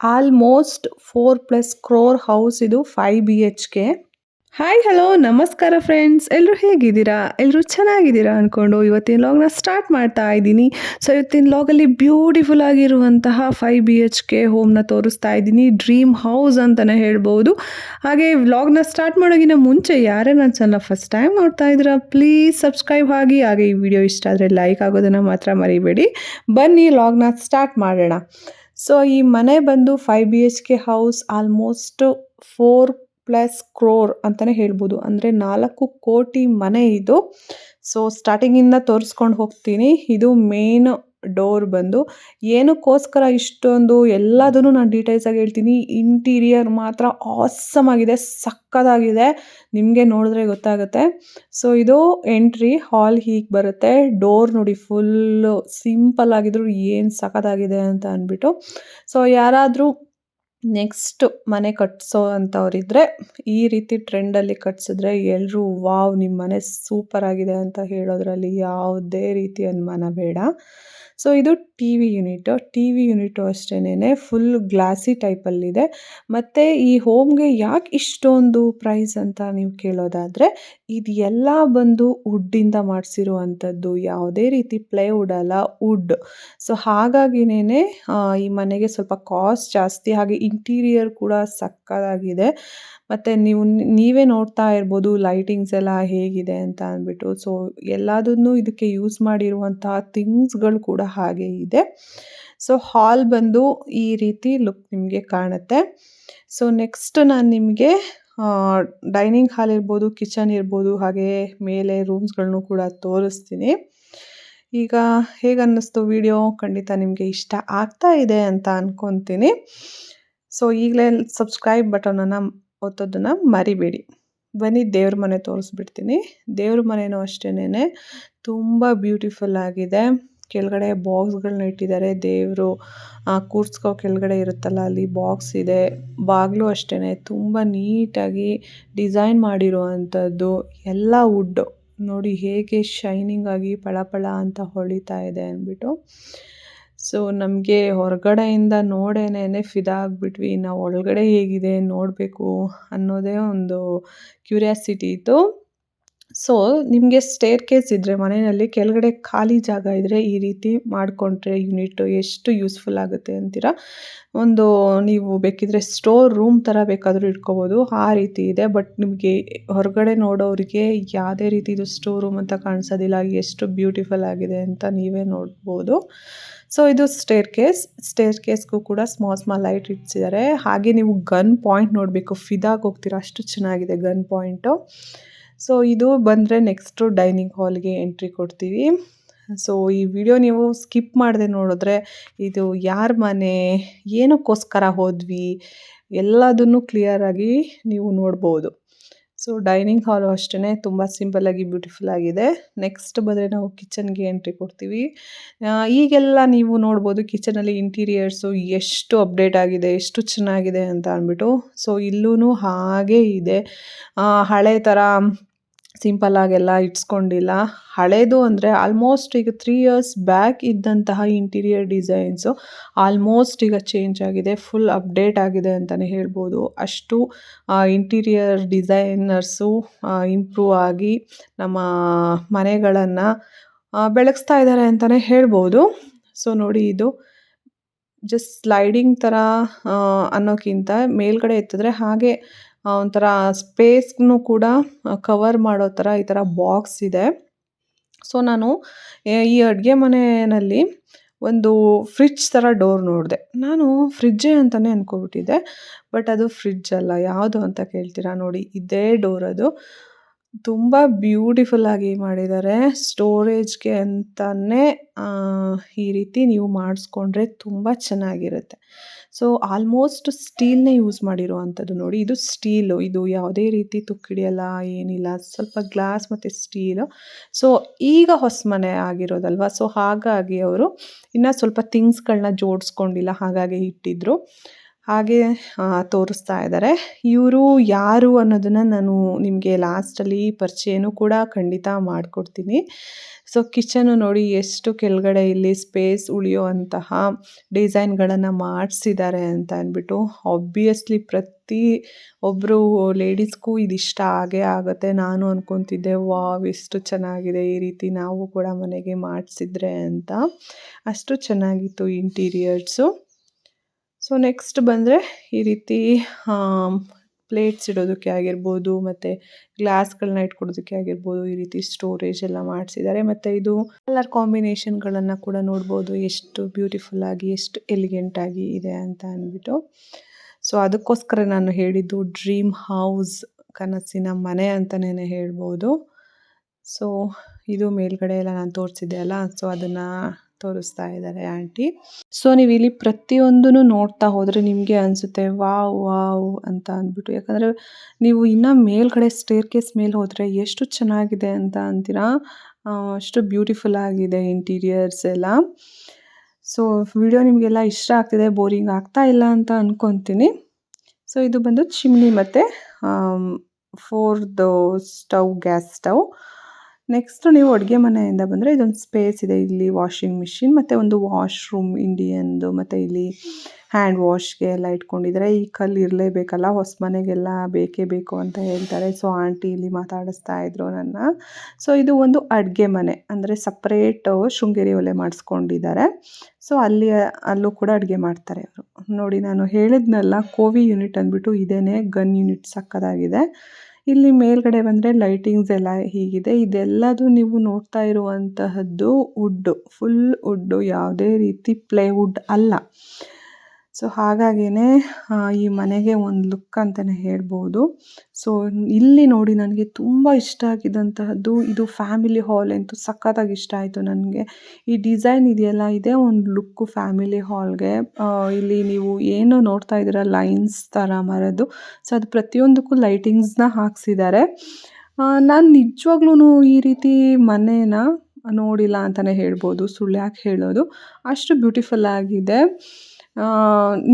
Almost four plus crore house ಇದು five B H K hi hello ನಮಸ್ಕಾರ friends ಎಲ್ಲರೂ ಹೇಗಿದ್ದೀರಾ? ಎಲ್ಲರೂ ಚೆನ್ನಾಗಿದ್ದೀರಾ ಅಂದ್ಕೊಂಡು ಇವತ್ತಿನ ಲಾಗ್ನ ಸ್ಟಾರ್ಟ್ ಮಾಡ್ತಾ ಇದ್ದೀನಿ. ಸೊ ಇವತ್ತಿನ ಲಾಗಲ್ಲಿ ಬ್ಯೂಟಿಫುಲ್ ಆಗಿರುವಂತಹ ಫೈವ್ ಬಿ ಎಚ್ ಕೆ ಹೋಮ್ನ ತೋರಿಸ್ತಾ ಇದ್ದೀನಿ. ಡ್ರೀಮ್ ಹೌಸ್ ಅಂತಲೇ ಹೇಳ್ಬೋದು. ಹಾಗೆ ವ್ಲಾಗ್ನ ಸ್ಟಾರ್ಟ್ ಮಾಡೋಗಿನ ಮುಂಚೆ ಯಾರೇ ನನ್ನ ಚಾನಲ್ ಫಸ್ಟ್ ಟೈಮ್ ನೋಡ್ತಾ ಇದ್ದೀರಾ ಪ್ಲೀಸ್ ಸಬ್ಸ್ಕ್ರೈಬ್ ಆಗಿ. ಹಾಗೆ ಈ ವಿಡಿಯೋ ಇಷ್ಟ ಆದರೆ ಲೈಕ್ ಆಗೋದನ್ನು ಮಾತ್ರ ಮರಿಬೇಡಿ. ಬನ್ನಿ ಲಾಗ್ನ ಸ್ಟಾರ್ಟ್ ಮಾಡೋಣ. ಸೊ ಈ ಮನೆ ಬಂದು five B H K house almost four plus crore ಅಂತಲೇ ಹೇಳ್ಬೋದು. ಅಂದರೆ ನಾಲ್ಕು ಕೋಟಿ ಮನೆ ಇದು. ಸೊ ಸ್ಟಾರ್ಟಿಂಗಿಂದ ತೋರಿಸ್ಕೊಂಡು ಹೋಗ್ತೀನಿ. ಇದು ಮೇನ್ ಡೋರ್ ಬಂದು, ಏನಕ್ಕೋಸ್ಕರ ಇಷ್ಟೊಂದು ಎಲ್ಲದನ್ನು ನಾನು ಡೀಟೇಲ್ಸಾಗಿ ಹೇಳ್ತೀನಿ. ಇಂಟೀರಿಯರ್ ಮಾತ್ರ ಆಸಮ್ ಆಗಿದೆ, ಸಕ್ಕದಾಗಿದೆ. ನಿಮಗೆ ನೋಡಿದ್ರೆ ಗೊತ್ತಾಗುತ್ತೆ. ಸೊ ಇದು ಎಂಟ್ರಿ ಹಾಲ್ ಹೀಗೆ ಬರುತ್ತೆ. ಡೋರ್ ನೋಡಿ ಫುಲ್ಲು ಸಿಂಪಲ್ ಆಗಿದ್ರು ಏನು ಸಖತ್ತಾಗಿದೆ ಅಂತ ಅಂದ್ಬಿಟ್ಟು ಸೊ ಯಾರಾದರೂ ನೆಕ್ಸ್ಟ್ ಮನೆ ಕಟ್ಸೋ ಅಂಥವ್ರಿದ್ರೆ ಈ ರೀತಿ ಟ್ರೆಂಡಲ್ಲಿ ಕಟ್ಸಿದ್ರೆ ಎಲ್ಲರೂ ವಾವ್ ನಿಮ್ಮ ಮನೆ ಸೂಪರ್ ಆಗಿದೆ ಅಂತ ಹೇಳೋದ್ರಲ್ಲಿ ಯಾವುದೇ ರೀತಿ ಅನುಮಾನ ಬೇಡ. ಸೊ ಇದು T V unit T V unit ಅಷ್ಟೇನೆ ಫುಲ್ ಗ್ಲಾಸಿ ಟೈಪಲ್ಲಿದೆ ಮತ್ತು ಈ ಹೋಮ್ಗೆ ಯಾಕೆ ಇಷ್ಟೊಂದು ಪ್ರೈಸ್ ಅಂತ ನೀವು ಕೇಳೋದಾದರೆ, ಇದು ಎಲ್ಲ ಬಂದು ವುಡ್ಡಿಂದ ಮಾಡಿಸಿರುವಂಥದ್ದು ಯಾವುದೇ ರೀತಿ ಪ್ಲೇವುಡ್ ಅಲ್ಲ ವುಡ್ ಸೊ ಹಾಗಾಗಿನೇ ಈ ಮನೆಗೆ ಸ್ವಲ್ಪ ಕಾಸ್ಟ್ ಜಾಸ್ತಿ, ಹಾಗೆ ಇಂಟೀರಿಯರ್ ಕೂಡ ಸಕ್ಕತ್ತಾಗಿದೆ ಮತ್ತು ನೀವು ನೀವೇ ನೋಡ್ತಾ ಇರ್ಬೋದು ಲೈಟಿಂಗ್ಸ್ ಎಲ್ಲ ಹೇಗಿದೆ ಅಂತ ಅಂದ್ಬಿಟ್ಟು. ಸೊ ಎಲ್ಲದನ್ನು ಇದಕ್ಕೆ ಯೂಸ್ ಮಾಡಿರುವಂತಹ ಥಿಂಗ್ಸ್ಗಳು ಕೂಡ ಹಾಗೆ ಇದೆ. ಸೊ ಹಾಲ್ ಬಂದು ಈ ರೀತಿ ಲುಕ್ ನಿಮಗೆ ಕಾಣುತ್ತೆ. ಸೊ ನೆಕ್ಸ್ಟ್ ನಾನು ನಿಮಗೆ ಡೈನಿಂಗ್ ಹಾಲ್ ಇರ್ಬೋದು ಕಿಚನ್ ಇರ್ಬೋದು, ಹಾಗೆ ಮೇಲೆ ರೂಮ್ಸ್ಗಳನ್ನು ಕೂಡ ತೋರಿಸ್ತೀನಿ. ಈಗ ಹೇಗೆ ಅನ್ನಿಸ್ತು ವಿಡಿಯೋ ಖಂಡಿತ ನಿಮಗೆ ಇಷ್ಟ ಆಗ್ತಾ ಇದೆ ಅಂತ ಅಂದ್ಕೊತೀನಿ ಸೊ ಈಗಲೇ ಸಬ್ಸ್ಕ್ರೈಬ್ ಬಟನನ್ನು ಒತ್ತೋದನ್ನು ಮರಿಬೇಡಿ. ಬನ್ನಿ, ದೇವ್ರ ಮನೆ ತೋರಿಸ್ಬಿಡ್ತೀನಿ. ದೇವ್ರ ಮನೆಯೂ ಅಷ್ಟೇನೆ ತುಂಬ ಬ್ಯೂಟಿಫುಲ್ ಆಗಿದೆ. ಕೆಳಗಡೆ ಬಾಕ್ಸ್ಗಳನ್ನ ಇಟ್ಟಿದ್ದಾರೆ ದೇವರು. ಕೂರ್ಸ್ಕೋ ಕೆಳಗಡೆ ಇರುತ್ತಲ್ಲ, ಅಲ್ಲಿ ಬಾಕ್ಸ್ ಇದೆ. ಬಾಗಿಲು ಅಷ್ಟೇ ತುಂಬ ನೀಟಾಗಿ ಡಿಸೈನ್ ಮಾಡಿರುವಂಥದ್ದು. ಎಲ್ಲ ವುಡ್ಡು ನೋಡಿ, ಹೇಗೆ ಶೈನಿಂಗ್ ಆಗಿ ಪಳ ಪಳ ಅಂತ ಹೊಳಿತಾ ಇದೆ ಅಂದ್ಬಿಟ್ಟು. ಸೊ ನಮಗೆ ಹೊರಗಡೆಯಿಂದ ನೋಡೇನೆ ಫಿದಾ ಆಗಿಬಿಟ್ವಿ. ನಾವು ಒಳಗಡೆ ಹೇಗಿದೆ, ನೋಡಬೇಕು ಅನ್ನೋದೇ ಒಂದು ಕ್ಯೂರಿಯಾಸಿಟಿ ಇತ್ತು. ಸೊ ನಿಮಗೆ ಸ್ಟೇರ್ ಕೇಸ್ ಇದ್ದರೆ ಮನೆಯಲ್ಲಿ ಕೆಳಗಡೆ ಖಾಲಿ ಜಾಗ ಇದ್ದರೆ ಈ ರೀತಿ ಮಾಡಿಕೊಂಡ್ರೆ ಯೂನಿಟ್ ಎಷ್ಟು ಯೂಸ್ಫುಲ್ ಆಗುತ್ತೆ ಅಂತೀರಾ? ಒಂದು ನೀವು ಬೇಕಿದ್ರೆ ಸ್ಟೋರ್ ರೂಮ್ ಥರ ಬೇಕಾದರೂ ಇಟ್ಕೋಬೋದು. ಆ ರೀತಿ ಇದೆ. ಬಟ್ ನಿಮಗೆ ಹೊರಗಡೆ ನೋಡೋರಿಗೆ ಯಾವುದೇ ರೀತಿ ಇದು ಸ್ಟೋರ್ ರೂಮ್ ಅಂತ ಕಾಣಿಸೋದಿಲ್ಲ. ಎಷ್ಟು ಬ್ಯೂಟಿಫುಲ್ ಆಗಿದೆ ಅಂತ ನೀವೇ ನೋಡ್ಬೋದು. ಸೊ ಇದು ಸ್ಟೇರ್ ಕೇಸ್ ಸ್ಟೇರ್ ಕೇಸ್ಗೂ ಕೂಡ ಸ್ಮಾಲ್ ಸ್ಮಾಲ್ ಲೈಟ್ ಇಟ್ಸಿದ್ದಾರೆ ಹಾಗೆ ನೀವು ಗನ್ ಪಾಯಿಂಟ್ ನೋಡಬೇಕು. ಫಿದಾಗಿ ಹೋಗ್ತೀರಾ, ಅಷ್ಟು ಚೆನ್ನಾಗಿದೆ ಗನ್ ಪಾಯಿಂಟು ಸೊ ಇದು ಬಂದರೆ ನೆಕ್ಸ್ಟು ಡೈನಿಂಗ್ ಹಾಲ್ಗೆ ಎಂಟ್ರಿ ಕೊಡ್ತೀವಿ. ಸೊ ಈ ವಿಡಿಯೋ ನೀವು ಸ್ಕಿಪ್ ಮಾಡದೆ ನೋಡಿದ್ರೆ ಇದು ಯಾರ ಮನೆ, ಏನಕ್ಕೋಸ್ಕರ ಹೋದ್ವಿ, ಎಲ್ಲದನ್ನು ಕ್ಲಿಯರಾಗಿ ನೀವು ನೋಡ್ಬೋದು. ಸೊ ಡೈನಿಂಗ್ ಹಾಲು ಅಷ್ಟೇ ತುಂಬ ಸಿಂಪಲ್ಲಾಗಿ ಬ್ಯೂಟಿಫುಲ್ ಆಗಿದೆ. ನೆಕ್ಸ್ಟ್ ಬಂದರೆ ನಾವು ಕಿಚನ್ಗೆ ಎಂಟ್ರಿ ಕೊಡ್ತೀವಿ. ಈಗೆಲ್ಲ ನೀವು ನೋಡ್ಬೋದು ಕಿಚನಲ್ಲಿ ಇಂಟೀರಿಯರ್ಸು ಎಷ್ಟು ಅಪ್ಡೇಟ್ ಆಗಿದೆ, ಎಷ್ಟು ಚೆನ್ನಾಗಿದೆ ಅಂತ ಅಂದ್ಬಿಟ್ಟು. ಸೊ ಇಲ್ಲೂ ಹಾಗೇ ಇದೆ. ಹಳೆ ಥರ ಸಿಂಪಲ್ಲಾಗೆಲ್ಲ ಇಟ್ಸ್ಕೊಂಡಿಲ್ಲ. ಹಳೇದು ಅಂದರೆ ಆಲ್ಮೋಸ್ಟ್ ಈಗ ತ್ರೀ ಇಯರ್ಸ್ ಬ್ಯಾಕ್ ಇದ್ದಂತಹ ಇಂಟೀರಿಯರ್ ಡಿಸೈನ್ಸು ಆಲ್ಮೋಸ್ಟ್ ಈಗ ಚೇಂಜ್ ಆಗಿದೆ ಫುಲ್ ಅಪ್ಡೇಟ್ ಆಗಿದೆ ಅಂತಲೇ ಹೇಳ್ಬೋದು. ಅಷ್ಟು ಇಂಟೀರಿಯರ್ ಡಿಸೈನರ್ಸು ಇಂಪ್ರೂವ್ ಆಗಿ ನಮ್ಮ ಮನೆಗಳನ್ನು ಬೆಳಗಿಸ್ತಾ ಇದ್ದಾರೆ ಅಂತಲೇ ಹೇಳ್ಬೋದು. ಸೊ ನೋಡಿ ಇದು ಜಸ್ಟ್ ಸ್ಲೈಡಿಂಗ್ ಥರ ಅನ್ನೋಕ್ಕಿಂತ ಮೇಲ್ಗಡೆ ಎತ್ತಿದ್ರೆ ಹಾಗೆ ಒಂಥರ ಸ್ಪೇಸ್ನು ಕೂಡ ಕವರ್ ಮಾಡೋ ಥರ ಈ ಥರ ಬಾಕ್ಸ್ ಇದೆ. ಸೊ ನಾನು ಈ ಅಡುಗೆ ಮನೆಯಲ್ಲಿ ಒಂದು ಫ್ರಿಜ್ ಥರ ಡೋರ್ ನೋಡಿದೆ. ನಾನು ಫ್ರಿಜ್ಜೇ ಅಂತಲೇ ಅಂದ್ಕೊಬಿಟ್ಟಿದ್ದೆ ಬಟ್ ಅದು ಫ್ರಿಡ್ಜ್ ಅಲ್ಲ. ಯಾವುದು ಅಂತ ಕೇಳ್ತೀರಾ ನೋಡಿ, ಇದೇ ಡೋರ್ ಅದು. ತುಂಬ ಬ್ಯೂಟಿಫುಲ್ಲಾಗಿ ಮಾಡಿದ್ದಾರೆ. ಸ್ಟೋರೇಜ್ಗೆ ಅಂತಲೇ ಈ ರೀತಿ ನೀವು ಮಾಡಿಸ್ಕೊಂಡ್ರೆ ತುಂಬ ಚೆನ್ನಾಗಿರುತ್ತೆ. ಸೊ ಆಲ್ಮೋಸ್ಟ್ ಸ್ಟೀಲ್ನೇ ಯೂಸ್ ಮಾಡಿರುವಂಥದ್ದು ನೋಡಿ. ಇದು ಸ್ಟೀಲು ಇದು ಯಾವುದೇ ರೀತಿ ತುಕ್ಕಿಡಿಯಲ್ಲ ಏನಿಲ್ಲ, ಸ್ವಲ್ಪ ಗ್ಲಾಸ್ ಮತ್ತು ಸ್ಟೀಲು ಸೊ ಈಗ ಹೊಸ ಮನೆ ಆಗಿರೋದಲ್ವ? ಸೊ ಹಾಗಾಗಿ ಅವರು ಇನ್ನೂ ಸ್ವಲ್ಪ ಥಿಂಗ್ಸ್ಗಳನ್ನ ಜೋಡಿಸ್ಕೊಂಡಿಲ್ಲ, ಹಾಗಾಗಿ ಇಟ್ಟಿದ್ರು. ಹಾಗೆ ತೋರಿಸ್ತಾ ಇದ್ದಾರೆ. ಇವರು ಯಾರು ಅನ್ನೋದನ್ನು ನಾನು ನಿಮಗೆ ಲಾಸ್ಟಲ್ಲಿ ಪರಿಚಯನೂ ಕೂಡ ಖಂಡಿತ ಮಾಡಿಕೊಡ್ತೀನಿ. ಸೊ ಕಿಚನು ನೋಡಿ ಎಷ್ಟು ಕೆಳಗಡೆ ಇಲ್ಲಿ ಸ್ಪೇಸ್ ಉಳಿಯುವಂತಹ ಡಿಸೈನ್ಗಳನ್ನು ಮಾಡಿಸಿದ್ದಾರೆ ಅಂತ ಅಂದ್ಬಿಟ್ಟು ಆಬ್ವಿಯಸ್ಲಿ ಪ್ರತಿ ಒಬ್ಬರು ಲೇಡೀಸ್ಗೂ ಇದಿಷ್ಟ ಆಗೇ ಆಗುತ್ತೆ. ನಾನು ಅಂದ್ಕೊತಿದ್ದೆ ವಾವ್, ಎಷ್ಟು ಚೆನ್ನಾಗಿದೆ ಈ ರೀತಿ ನಾವು ಕೂಡ ಮನೆಗೆ ಮಾಡಿಸಿದ್ರೆ ಅಂತ. ಅಷ್ಟು ಚೆನ್ನಾಗಿತ್ತು ಇಂಟೀರಿಯರ್ಸು ಸೊ ನೆಕ್ಸ್ಟ್ ಬಂದರೆ ಈ ರೀತಿ ಪ್ಲೇಟ್ಸ್ ಇಡೋದಕ್ಕೆ ಆಗಿರ್ಬೋದು, ಮತ್ತು ಗ್ಲಾಸ್ಗಳನ್ನ ಇಟ್ಕೊಡೋದಕ್ಕೆ ಆಗಿರ್ಬೋದು, ಈ ರೀತಿ ಸ್ಟೋರೇಜ್ ಎಲ್ಲ ಮಾಡಿಸಿದ್ದಾರೆ. ಮತ್ತು ಇದು ಕಲರ್ ಕಾಂಬಿನೇಷನ್ಗಳನ್ನು ಕೂಡ ನೋಡ್ಬೋದು, ಎಷ್ಟು ಬ್ಯೂಟಿಫುಲ್ ಆಗಿ, ಎಷ್ಟು ಎಲಿಗೆಂಟಾಗಿ ಇದೆ ಅಂತ ಅಂದ್ಬಿಟ್ಟು. ಸೊ ಅದಕ್ಕೋಸ್ಕರ ನಾನು ಹೇಳಿದ್ದು ಡ್ರೀಮ್ ಹೌಸ್ ಕನಸಿನ ಮನೆ ಅಂತಲೇ ಹೇಳ್ಬೋದು. ಸೊ ಇದು ಮೇಲ್ಗಡೆ ಎಲ್ಲ ನಾನು ತೋರಿಸಿದ್ದೆ ಅಲ್ಲ ಸೊ ಅದನ್ನು ತೋರಿಸ್ತಾ ಇದ್ದಾರೆ ಆಂಟಿ. ಸೊ ನೀವು ಇಲ್ಲಿ ಪ್ರತಿಯೊಂದನ್ನು ನೋಡ್ತಾ ಹೋದರೆ ನಿಮಗೆ ಅನಿಸುತ್ತೆ, ವಾವ್ ವಾವ್ ಅಂತ ಅಂದ್ಬಿಟ್ಟು. ಯಾಕಂದರೆ ನೀವು ಇನ್ನೂ ಮೇಲ್ಗಡೆ ಸ್ಟೇರ್ ಕೇಸ್ ಮೇಲೆ ಹೋದರೆ ಎಷ್ಟು ಚೆನ್ನಾಗಿದೆ ಅಂತ ಅಂತೀರಾ? ಅಷ್ಟು ಬ್ಯೂಟಿಫುಲ್ ಆಗಿದೆ ಇಂಟೀರಿಯರ್ಸ್ ಎಲ್ಲ. ಸೊ ವಿಡಿಯೋ ನಿಮಗೆಲ್ಲ ಇಷ್ಟ ಆಗ್ತಿದೆ, ಬೋರಿಂಗ್ ಆಗ್ತಾ ಇಲ್ಲ ಅಂತ ಅಂದ್ಕೊತೀನಿ ಸೊ ಇದು ಬಂದು ಚಿಮ್ನಿ ಮತ್ತು ಫೋರ್ದು ಸ್ಟವ್ ಗ್ಯಾಸ್ ಸ್ಟವ್ ನೆಕ್ಸ್ಟ್ ನೀವು ಅಡುಗೆ ಮನೆಯಿಂದ ಬಂದರೆ ಇದೊಂದು ಸ್ಪೇಸ್ ಇದೆ. ಇಲ್ಲಿ ವಾಷಿಂಗ್ ಮಿಷಿನ್ ಮತ್ತು ಒಂದು ವಾಶ್ರೂಮ್ ಇಂಡಿಯನ್ದು ಮತ್ತು ಇಲ್ಲಿ ಹ್ಯಾಂಡ್ ವಾಶ್ಗೆ ಎಲ್ಲ ಇಟ್ಕೊಂಡಿದ್ದಾರೆ. ಈ ಕಲ್ಲು ಇರಲೇಬೇಕಲ್ಲ, ಹೊಸ ಮನೆಗೆಲ್ಲ ಬೇಕೇ ಬೇಕು ಅಂತ ಹೇಳ್ತಾರೆ. ಸೊ ಆಂಟಿ ಇಲ್ಲಿ ಮಾತಾಡಿಸ್ತಾ ಇದ್ರು ನನ್ನ. ಸೊ ಇದು ಒಂದು ಅಡುಗೆ ಮನೆ. ಅಂದರೆ ಸಪ್ರೇಟ್ ಶೃಂಗೇರಿ ಒಲೆ ಮಾಡಿಸ್ಕೊಂಡಿದ್ದಾರೆ. ಸೊ ಅಲ್ಲಿ, ಅಲ್ಲೂ ಕೂಡ ಅಡುಗೆ ಮಾಡ್ತಾರೆ ಅವರು. ನೋಡಿ, ನಾನು ಹೇಳಿದ್ನಲ್ಲ, ಕೋವಿ ಯೂನಿಟ್ ಅಂದ್ಬಿಟ್ಟು ಇದೇ ಗನ್ ಯೂನಿಟ್ ಸಕ್ಕದಾಗಿದೆ. ಇಲ್ಲಿ ಮೇಲ್ಗಡೆ ಬಂದ್ರೆ ಲೈಟಿಂಗ್ಸ್ ಎಲ್ಲ ಹೀಗಿದೆ. ಇದೆಲ್ಲದು ನೀವು ನೋಡ್ತಾ ಇರುವಂತಹದ್ದು ವುಡ್ ಫುಲ್ ವುಡ್ ಯಾವುದೇ ರೀತಿ ಪ್ಲೇವುಡ್ ಅಲ್ಲ. ಸೊ ಹಾಗಾಗಿನೇ ಈ ಮನೆಗೆ ಒಂದು ಲುಕ್ ಅಂತಲೇ ಹೇಳ್ಬೋದು. ಸೊ ಇಲ್ಲಿ ನೋಡಿ ನನಗೆ ತುಂಬ ಇಷ್ಟ ಆಗಿದ್ದಂತಹದ್ದು ಇದು ಫ್ಯಾಮಿಲಿ ಹಾಲ್ ಅಂತೂ ಸಖತ್ತಾಗಿ ಇಷ್ಟ ಆಯಿತು ನನಗೆ. ಈ ಡಿಸೈನ್ ಇದೆಯಲ್ಲ, ಇದೆ ಒಂದು ಲುಕ್ಕು ಫ್ಯಾಮಿಲಿ ಹಾಲ್ಗೆ ಇಲ್ಲಿ ನೀವು ಏನು ನೋಡ್ತಾ ಇದ್ದೀರ ಲೈನ್ಸ್ ಥರ ಮರದ್ದು. ಸೊ ಅದು ಪ್ರತಿಯೊಂದಕ್ಕೂ ಲೈಟಿಂಗ್ಸ್ನ ಹಾಕ್ಸಿದ್ದಾರೆ. ನಾನು ನಿಜವಾಗ್ಲೂ ಈ ರೀತಿ ಮನೇನ ನೋಡಿಲ್ಲ ಅಂತಲೇ ಹೇಳ್ಬೋದು ಸುಳ್ಳು ಯಾಕೆ ಹೇಳೋದು. ಅಷ್ಟು ಬ್ಯೂಟಿಫುಲ್ ಆಗಿದೆ.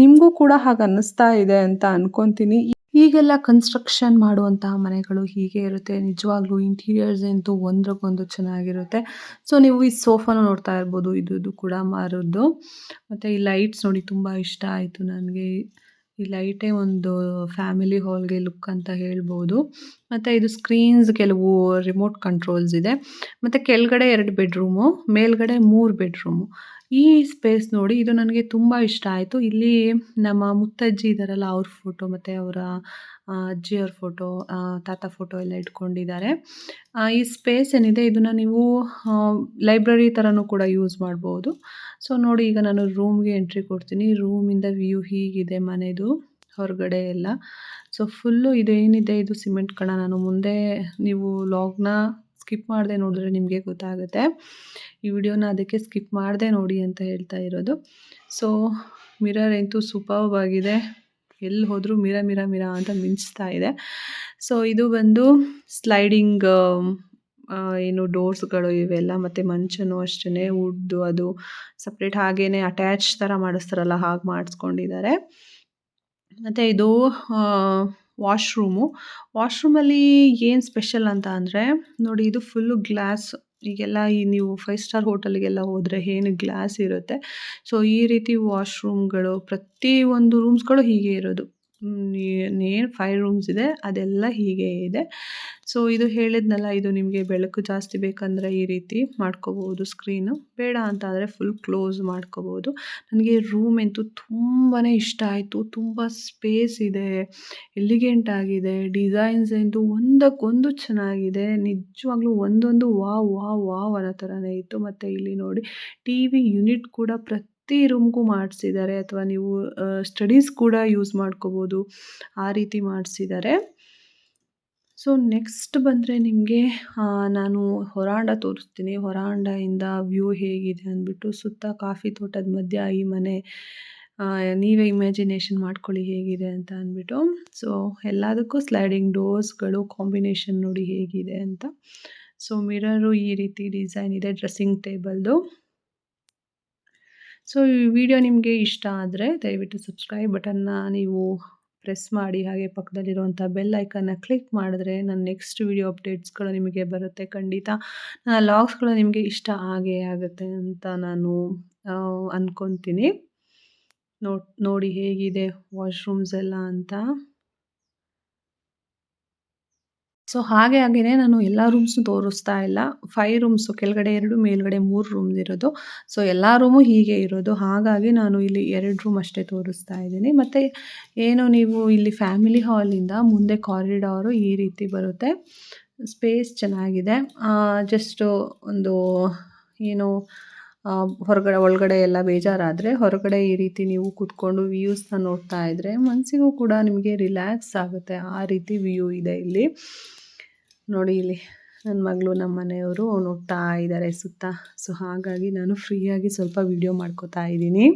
ನಿಮಗೂ ಕೂಡ ಹಾಗೆ ಅನ್ನಿಸ್ತಾ ಇದೆ ಅಂತ ಅನ್ಕೊಂತೀನಿ. ಈಗೆಲ್ಲ ಕನ್ಸ್ಟ್ರಕ್ಷನ್ ಮಾಡುವಂತಹ ಮನೆಗಳು ಹೀಗೆ ಇರುತ್ತೆ. ನಿಜವಾಗ್ಲೂ ಇಂಟೀರಿಯರ್ಸ್ ಅಂತೂ ಒಂದ್ರಕ್ಕೊಂದು ಚೆನ್ನಾಗಿರುತ್ತೆ. ಸೊ ನೀವು ಈ ಸೋಫಾನ ನೋಡ್ತಾ ಇರ್ಬೋದು. ಇದು ಕೂಡ ಮಾರೋದು ಮತ್ತು ಈ ಲೈಟ್ಸ್ ನೋಡಿ ತುಂಬ ಇಷ್ಟ ಆಯಿತು ನನಗೆ. ಈ ಲೈಟೇ ಒಂದು ಫ್ಯಾಮಿಲಿ ಹಾಲ್ಗೆ ಲುಕ್ ಅಂತ ಹೇಳ್ಬೋದು. ಮತ್ತು ಇದು ಸ್ಕ್ರೀನ್ಸ್ ಕೆಲವು ರಿಮೋಟ್ ಕಂಟ್ರೋಲ್ಸ್ ಇದೆ. ಮತ್ತು ಕೆಳಗಡೆ ಎರಡು ಬೆಡ್ರೂಮು ಮೇಲ್ಗಡೆ ಮೂರು ಬೆಡ್ರೂಮು ಈ ಸ್ಪೇಸ್ ನೋಡಿ ಇದು ನನಗೆ ತುಂಬ ಇಷ್ಟ ಆಯಿತು. ಇಲ್ಲಿ ನಮ್ಮ ಮುತ್ತಜ್ಜಿ ಇದ್ದಾರಲ್ಲ ಅವ್ರ ಫೋಟೋ ಮತ್ತು ಅವರ ಅಜ್ಜಿಯವ್ರ ಫೋಟೋ ತಾತ ಫೋಟೋ ಎಲ್ಲ ಇಟ್ಕೊಂಡಿದ್ದಾರೆ. ಈ ಸ್ಪೇಸ್ ಏನಿದೆ, ಇದನ್ನು ನೀವು ಲೈಬ್ರರಿ ಥರನೂ ಕೂಡ ಯೂಸ್ ಮಾಡ್ಬೋದು. ಸೊ ನೋಡಿ ಈಗ ನಾನು ರೂಮ್ಗೆ ಎಂಟ್ರಿ ಕೊಡ್ತೀನಿ. ರೂಮಿಂದ ವ್ಯೂ ಹೀಗಿದೆ ಮನೆದು, ಹೊರಗಡೆ ಎಲ್ಲ. ಸೊ ಫುಲ್ಲು ಇದೇನಿದೆ ಇದು ಸಿಮೆಂಟ್ ಕಣ. ನಾನು ಮುಂದೆ ನೀವು ಲಾಗ್ನ ಸ್ಕಿಪ್ ಮಾಡದೆ ನೋಡಿದ್ರೆ ನಿಮಗೆ ಗೊತ್ತಾಗುತ್ತೆ. ಈ ವಿಡಿಯೋನ ಅದಕ್ಕೆ ಸ್ಕಿಪ್ ಮಾಡದೆ ನೋಡಿ ಅಂತ ಹೇಳ್ತಾ ಇರೋದು. ಸೊ ಮಿರರ್ ಅಂತೂ ಸೂಪರ್ಬ್ ಆಗಿದೆ ಎಲ್ಲಿ ಹೋದರೂ ಮಿರ ಮಿರ ಮಿರ ಅಂತ ಮಿಂಚ್ತಾ ಇದೆ. ಸೊ ಇದು ಬಂದು ಸ್ಲೈಡಿಂಗ್ ಏನು ಡೋರ್ಸ್ಗಳು ಇವೆಲ್ಲ ಮತ್ತು ಮಂಚನೂ ಅಷ್ಟೇ ವುಡ್ಡು ಅದು ಸಪ್ರೇಟ್ ಹಾಗೇ ಅಟ್ಯಾಚ್ ಥರ ಮಾಡಿಸ್ತಾರಲ್ಲ, ಹಾಗೆ ಮಾಡಿಸ್ಕೊಂಡಿದ್ದಾರೆ. ಮತ್ತು ಇದು ವಾಶ್ರೂಮು ವಾಶ್ರೂಮಲ್ಲಿ ಏನು ಸ್ಪೆಷಲ್ ಅಂತ ಅಂದರೆ, ನೋಡಿ ಇದು ಫುಲ್ಲು ಗ್ಲಾಸ್ ಈಗೆಲ್ಲ ಈ ನೀವು ಫೈವ್ ಸ್ಟಾರ್ ಹೋಟೆಲ್ಗೆಲ್ಲ ಹೋದರೆ ಏನು ಗ್ಲಾಸ್ ಇರುತ್ತೆ. ಸೊ ಈ ರೀತಿ ವಾಶ್ರೂಮ್ಗಳು ಪ್ರತಿ ಒಂದು ರೂಮ್ಸ್ಗಳು ಹೀಗೆ ಇರೋದು. ಏನು ಫೈವ್ ರೂಮ್ಸ್ ಇದೆ, ಅದೆಲ್ಲ ಹೀಗೆ ಇದೆ. ಸೊ ಇದು ಹೇಳಿದ್ನಲ್ಲ, ಇದು ನಿಮಗೆ ಬೆಳಕು ಜಾಸ್ತಿ ಬೇಕಂದರೆ ಈ ರೀತಿ ಮಾಡ್ಕೋಬೋದು ಸ್ಕ್ರೀನು ಬೇಡ ಅಂತ ಆದರೆ ಫುಲ್ ಕ್ಲೋಸ್ ಮಾಡ್ಕೋಬೋದು. ನನಗೆ ರೂಮ್ ಅಂತೂ ತುಂಬಾ ಇಷ್ಟ ಆಯಿತು, ತುಂಬ ಸ್ಪೇಸ್ ಇದೆ ಎಲಿಗೆಂಟ್ ಆಗಿದೆ ಡಿಸೈನ್ಸ್ ಅಂತೂ ಒಂದಕ್ಕೊಂದು ಚೆನ್ನಾಗಿದೆ, ನಿಜವಾಗ್ಲೂ ಒಂದೊಂದು ವಾವ್ ವಾವ್ ವಾವ್ ಅನ್ನೋ ಥರನೇ ಇತ್ತು. ಮತ್ತು ಇಲ್ಲಿ ನೋಡಿ ಟಿ ವಿ ಯೂನಿಟ್ ಕೂಡ ಪ್ರತಿ ರೂಮ್ಗೂ ಮಾಡಿಸಿದ್ದಾರೆ ಅಥವಾ ನೀವು ಸ್ಟಡೀಸ್ ಕೂಡ ಯೂಸ್ ಮಾಡ್ಕೋಬೋದು ಆ ರೀತಿ ಮಾಡಿಸಿದ್ದಾರೆ. ಸೊ ನೆಕ್ಸ್ಟ್ ಬಂದರೆ ನಿಮಗೆ ನಾನು ಹೊರಾಂಡ ತೋರಿಸ್ತೀನಿ. ಹೊರಾಂಡದಿಂದ ವ್ಯೂ ಹೇಗಿದೆ ಅಂದ್ಬಿಟ್ಟು ಸುತ್ತ ಕಾಫಿ ತೋಟದ ಮಧ್ಯ ಈ ಮನೆ ನೀವೇ ಇಮ್ಯಾಜಿನೇಷನ್ ಮಾಡ್ಕೊಳ್ಳಿ ಹೇಗಿದೆ ಅಂತ ಅಂದ್ಬಿಟ್ಟು. ಸೊ ಎಲ್ಲದಕ್ಕೂ ಸ್ಲೈಡಿಂಗ್ ಡೋರ್ಸ್ಗಳು ಕಾಂಬಿನೇಷನ್ ನೋಡಿ ಹೇಗಿದೆ ಅಂತ. ಸೊ ಮಿರರು ಈ ರೀತಿ ಡಿಸೈನ್ ಇದೆ ಡ್ರೆಸ್ಸಿಂಗ್ ಟೇಬಲ್ದು ಸೊ, ಈ ವಿಡಿಯೋ ನಿಮಗೆ ಇಷ್ಟ ಆದರೆ ದಯವಿಟ್ಟು ಸಬ್ಸ್ಕ್ರೈಬ್ ಬಟನ್ನ ನೀವು ಪ್ರೆಸ್ ಮಾಡಿ, ಹಾಗೆ ಪಕ್ಕದಲ್ಲಿರುವಂಥ ಬೆಲ್ ಐಕನ್ನ ಕ್ಲಿಕ್ ಮಾಡಿದ್ರೆ ನನ್ನ ನೆಕ್ಸ್ಟ್ ವಿಡಿಯೋ ಅಪ್ಡೇಟ್ಸ್ಗಳು ನಿಮಗೆ ಬರುತ್ತೆ ಖಂಡಿತ. ನನ್ನ ಲಾಗ್ಸ್ಗಳು ನಿಮಗೆ ಇಷ್ಟ ಆಗೇ ಆಗುತ್ತೆ ಅಂತ ನಾನು ಅಂದ್ಕೊತೀನಿ ನೋಡಿ ಹೇಗಿದೆ ವಾಶ್ರೂಮ್ಸ್ ಎಲ್ಲ ಅಂತ. ಸೊ ಹಾಗೆ ಹಾಗೆಯೇ ನಾನು ಎಲ್ಲ ರೂಮ್ಸ್ನು ತೋರಿಸ್ತಾ ಇಲ್ಲ. ಫೈವ್ ರೂಮ್ಸು ಕೆಳಗಡೆ ಎರಡು, ಮೇಲ್ಗಡೆ ಮೂರು ರೂಮ್ಸ್ ಇರೋದು. ಸೊ ಎಲ್ಲ ರೂಮು ಹೀಗೆ ಇರೋದು. ಹಾಗಾಗಿ ನಾನು ಇಲ್ಲಿ ಎರಡು ರೂಮ್ ಅಷ್ಟೇ ತೋರಿಸ್ತಾ ಇದ್ದೀನಿ. ಮತ್ತು ಏನು ನೀವು ಇಲ್ಲಿ ಫ್ಯಾಮಿಲಿ ಹಾಲಿಂದ ಮುಂದೆ ಕಾರಿಡಾರು ಈ ರೀತಿ ಬರುತ್ತೆ. ಸ್ಪೇಸ್ ಚೆನ್ನಾಗಿದೆ. ಜಸ್ಟು ಒಂದು ಏನು ಹೊರಗಡೆ, ಒಳಗಡೆ ಎಲ್ಲ ಬೇಜಾರಾದರೆ ಹೊರಗಡೆ ಈ ರೀತಿ ನೀವು ಕೂತ್ಕೊಂಡು ವ್ಯೂಸ್ನ ನೋಡ್ತಾ ಇದ್ದರೆ ಮನಸ್ಸಿಗೂ ಕೂಡ ನಿಮಗೆ ರಿಲ್ಯಾಕ್ಸ್ ಆಗುತ್ತೆ. ಆ ರೀತಿ ವ್ಯೂ ಇದೆ ಇಲ್ಲಿ. ನೋಡಿ ಇಲ್ಲಿ ನನ್ನ ಮಗಳು ನಮ್ಮ ಮನೆಯವರು ನೋಡ್ತಾ ಇದ್ದಾರೆ ಸುತ್ತ. ಸೊ ಹಾಗಾಗಿ ನಾನು ಫ್ರೀಯಾಗಿ ಸ್ವಲ್ಪ ವಿಡಿಯೋ ಮಾಡ್ಕೋತಾ ಇದ್ದೀನಿ.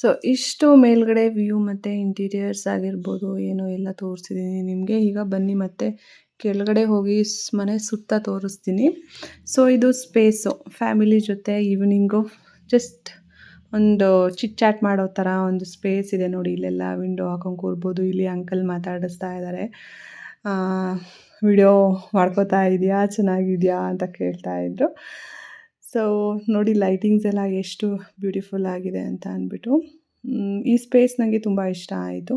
ಸೊ ಇಷ್ಟು ಮೇಲ್ಗಡೆ ವ್ಯೂ ಮತ್ತು ಇಂಟೀರಿಯರ್ಸ್ ಆಗಿರ್ಬೋದು, ಏನೋ ಎಲ್ಲ ತೋರಿಸಿದ್ದೀನಿ ನಿಮಗೆ. ಈಗ ಬನ್ನಿ ಮತ್ತೆ ಕೆಳಗಡೆ ಹೋಗಿ ಮನೆ ಸುತ್ತ ತೋರಿಸ್ತೀನಿ. ಸೊ ಇದು ಸ್ಪೇಸು ಫ್ಯಾಮಿಲಿ ಜೊತೆ ಈವ್ನಿಂಗು ಜಸ್ಟ್ ಒಂದು ಚಿಟ್ ಚಾಟ್ ಮಾಡೋ ಥರ ಒಂದು ಸ್ಪೇಸ್ ಇದೆ ನೋಡಿ. ಇಲ್ಲೆಲ್ಲ ವಿಂಡೋ ಹಾಕೊಂಡು ಕೂರ್ಬೋದು. ಇಲ್ಲಿ ಅಂಕಲ್ ಮಾತಾಡಿಸ್ತಾ ಇದ್ದಾರೆ ವಿಡಿಯೋ ಮಾಡ್ಕೋತಾ ಇದೆಯಾ, ಚೆನ್ನಾಗಿದೆಯಾ ಅಂತ ಕೇಳ್ತಾ ಇದ್ರು. ಸೊ ನೋಡಿ ಲೈಟಿಂಗ್ಸ್ ಎಲ್ಲ ಎಷ್ಟು ಬ್ಯೂಟಿಫುಲ್ ಆಗಿದೆ ಅಂತ ಅಂದ್ಬಿಟ್ಟು. ಈ ಸ್ಪೇಸ್ ನನಗೆ ತುಂಬ ಇಷ್ಟ ಆಯಿತು.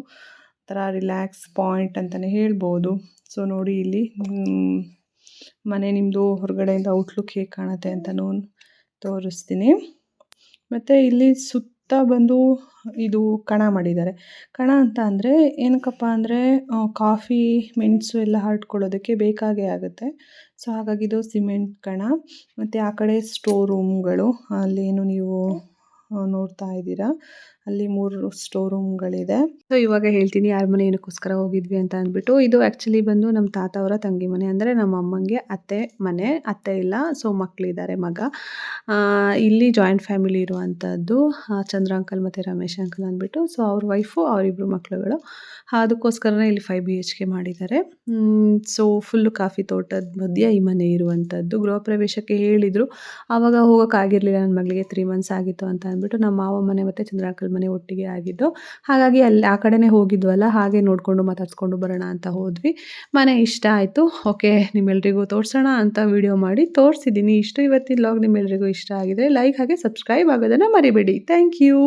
ಒಂಥರ ರಿಲ್ಯಾಕ್ಸ್ ಪಾಯಿಂಟ್ ಅಂತಲೇ ಹೇಳ್ಬೋದು. ಸೊ ನೋಡಿ ಇಲ್ಲಿ ಮನೆ ನಿಮ್ಮದು ಹೊರಗಡೆಯಿಂದ ಔಟ್ಲುಕ್ ಹೇಗೆ ಕಾಣುತ್ತೆ ಅಂತಲೂ ತೋರಿಸ್ತೀನಿ. ಮತ್ತು ಇಲ್ಲಿ ಸುತ್ತ ಬಂದು ಇದು ಕಣ ಮಾಡಿದ್ದಾರೆ. ಕಣ ಅಂತ ಅಂದರೆ ಏನಕ್ಕಪ್ಪ ಅಂದರೆ ಕಾಫಿ, ಮೆಣಸು ಎಲ್ಲ ಹರಡ್ಕೊಳ್ಳೋದಕ್ಕೆ ಬೇಕಾಗೇ ಆಗುತ್ತೆ. ಸೊ, ಹಾಗಾಗಿ ಇದು ಸಿಮೆಂಟ್ ಕಣ. ಮತ್ತು ಆ ಕಡೆ ಸ್ಟೋರ್ ರೂಮ್ಗಳು ಅಲ್ಲೇನು ನೀವು ನೋಡ್ತಾ ಇದ್ದೀರಾ? ಅಲ್ಲಿ ಮೂರು ಸ್ಟೋರ್ ರೂಮ್ಗಳಿದೆ ಸೊ ಇವಾಗ ಹೇಳ್ತೀನಿ, ಯಾರ ಮನೆ ಏನಕ್ಕೋಸ್ಕರ ಹೋಗಿದ್ವಿ ಅಂತ ಅಂದ್ಬಿಟ್ಟು, ಇದು ಆ್ಯಕ್ಚುಲಿ ಬಂದು ನಮ್ಮ ತಾತ ಅವರ ತಂಗಿ ಮನೆ. ಅಂದರೆ ನಮ್ಮ ಅಮ್ಮಂಗೆ ಅತ್ತೆ ಮನೆ, ಅತ್ತೆ ಇಲ್ಲ ಸೊ ಮಕ್ಕಳಿದ್ದಾರೆ ಮಗ. ಇಲ್ಲಿ ಜಾಯಿಂಟ್ ಫ್ಯಾಮಿಲಿ ಇರುವಂಥದ್ದು ಚಂದ್ರ ಅಂಕಲ್ ಮತ್ತು ರಮೇಶ್ ಅಂಕಲ್ ಅಂದ್ಬಿಟ್ಟು ಸೊ ಅವ್ರ ವೈಫು ಅವರಿಬ್ಬರು ಮಕ್ಕಳುಗಳು ಅದಕ್ಕೋಸ್ಕರನೇ ಇಲ್ಲಿ ಫೈವ್ ಬಿ ಎಚ್ ಕೆ ಮಾಡಿದ್ದಾರೆ. ಸೊ ಫುಲ್ಲು ಕಾಫಿ ತೋಟದ ಮಧ್ಯೆ ಈ ಮನೆ ಇರುವಂಥದ್ದು ಗೃಹ ಪ್ರವೇಶಕ್ಕೆ ಹೇಳಿದರು ಆವಾಗ ಹೋಗೋಕ್ಕಾಗಿರಲಿಲ್ಲ ನನ್ನ ಮಗಳಿಗೆ ತ್ರೀ ಮಂತ್ಸ್ ಆಗಿತ್ತು ಅಂತ ಅಂದ್ಬಿಟ್ಟು, ನಮ್ಮ ಮಾವ ಮನೆ ಮತ್ತು ಚಂದ್ರ ಅಂಕಲ್ ಮನೆ ಒಟ್ಟಿಗೆ ಆಗಿದ್ದು. ಹಾಗಾಗಿ ಅಲ್ಲಿ ಆ ಕಡೆನೇ ಹೋಗಿದ್ವಲ್ಲ, ಹಾಗೆ ನೋಡಿಕೊಂಡು ಮಾತಾಡ್ಸ್ಕೊಂಡು ಬರೋಣ ಅಂತ ಹೋದ್ವಿ. ಮನೆ ಇಷ್ಟ ಆಯಿತು. ಓಕೆ, ನಿಮ್ಮೆಲ್ರಿಗೂ ತೋರಿಸೋಣ ಅಂತ ವಿಡಿಯೋ ಮಾಡಿ ತೋರಿಸಿದ್ದೀನಿ ಇಷ್ಟು ಇವತ್ತಿನ ಲಾಗ್ ನಿಮ್ಮೆಲ್ರಿಗೂ ಇಷ್ಟ ಆಗಿದೆ ಲೈಕ್ ಹಾಗೆ ಸಬ್ಸ್ಕ್ರೈಬ್ ಆಗೋದನ್ನು ಮರಿಬೇಡಿ. Thank you.